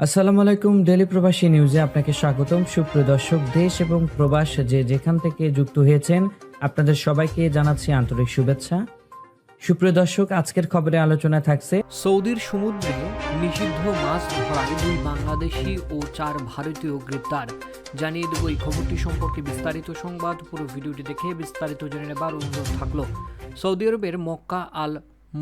আসসালামু আলাইকুম ডেলি প্রবাসী নিউজে আপনাকে স্বাগতম। সুপ্রিয় দর্শক, দেশ এবং প্রবাস যে যেখান থেকে যুক্ত হয়েছেন, আপনাদের সবাইকে জানাচ্ছি আন্তরিক শুভেচ্ছা। সুপ্রিয় দর্শক, আজকের খবরে আলোচনা থাকছে সৌদির সমুদ্রে নিষিদ্ধ মাছ ধরায় দুই বাংলাদেশি ও চার ভারতীয় গ্রেপ্তার। জানিয়ে দেব এই খবরটি সম্পর্কে বিস্তারিত সংবাদ। পুরো ভিডিওটি দেখে বিস্তারিত জেনে নেবার অনুরোধ থাকল। সৌদি আরবের মক্কা আল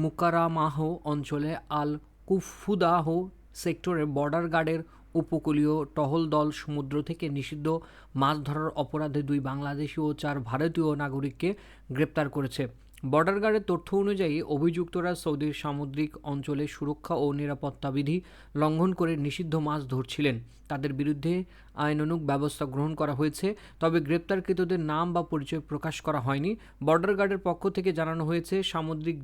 মুকারামাহ অঞ্চলে আল কুফুদাহ সেক্টরে বর্ডার গার্ডের উপকূলীয় টহল দল সমুদ্র থেকে নিষিদ্ধ মাছ ধরার অপরাধে দুই বাংলাদেশি ও চার ভারতীয় নাগরিককে গ্রেপ্তার করেছে। বর্ডার গার্ডের তথ্য অনুযায়ী, অভিযুক্তরা সৌদির সামুদ্রিক অঞ্চলে সুরক্ষা ও নিরাপত্তা বিধি লঙ্ঘন করে নিষিদ্ধ মাছ ধরছিলেন। তাদের বিরুদ্ধে আইনানুগ ব্যবস্থা গ্রহণ করা হয়েছে, তবে গ্রেপ্তারকৃতদের নাম বা পরিচয় প্রকাশ করা হয়নি। বর্ডার গার্ডের পক্ষ থেকে জানানো হয়েছে, সামুদ্রিক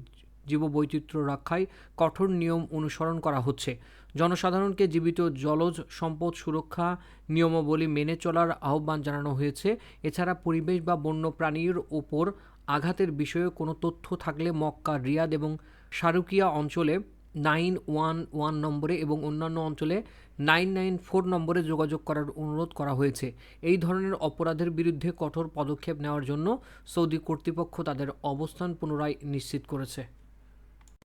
জীববৈচিত্র্য রক্ষায় কঠোর নিয়ম অনুসরণ করা হচ্ছে। জনসাধারণকে জীবিত জলজ সম্পদ সুরক্ষা নিয়মাবলী মেনে চলার আহ্বান জানানো হয়েছে। এছাড়া পরিবেশ বা বন্য প্রাণীর ওপর আঘাতের বিষয়ে কোনো তথ্য থাকলে মক্কা, রিয়াদ এবং শারুকিয়া অঞ্চলে নাইন ওয়ান ওয়ান নম্বরে এবং অন্যান্য অঞ্চলে নাইন নাইন ফোর নম্বরে যোগাযোগ করার অনুরোধ করা হয়েছে। এই ধরনের অপরাধের বিরুদ্ধে কঠোর পদক্ষেপ নেওয়ার জন্য সৌদি কর্তৃপক্ষ তাদের অবস্থান পুনরায় নিশ্চিত করেছে।